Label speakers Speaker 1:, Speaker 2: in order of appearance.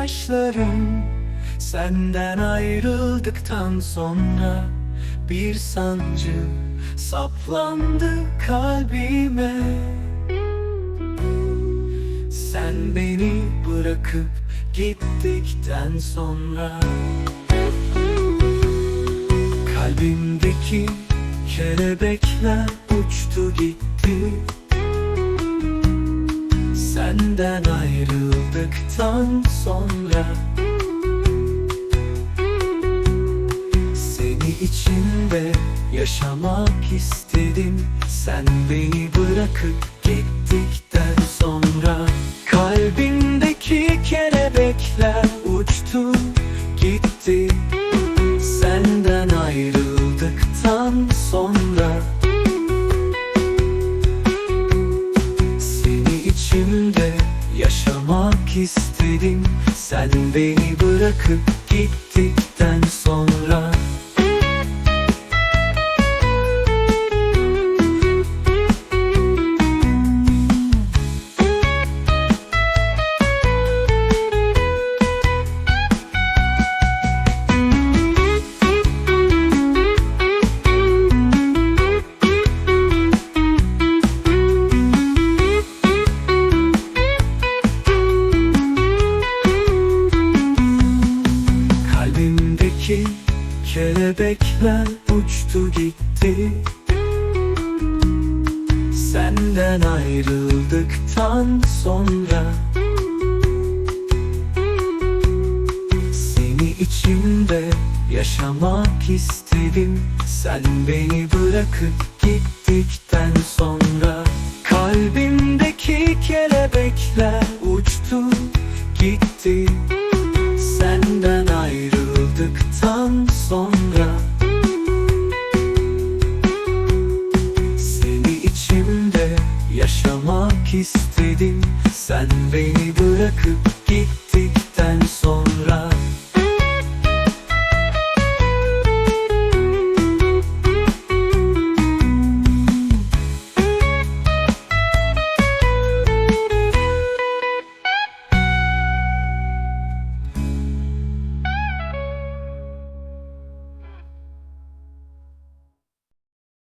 Speaker 1: gözyaşlarım Senden ayrıldıktan sonra Bir sancı saplandı kalbime. Sen beni bırakıp gittikten sonra Kalbimdeki kelebekler uçtu gitti Senden ayrıldıktan sonra Seni içimde yaşamak istedim. Sen beni bırakıp gittikten sonra Kalbimdeki kelebekler uçtu gitti. Senden ayrıldıktan sonra istedim Sen beni bırakıp gittikten Kalbimdeki kelebekler uçtu gitti. Senden ayrıldıktan sonra Seni içimde yaşamak istedim. Sen beni bırakıp gittikten sonra Kalbimdeki kelebekler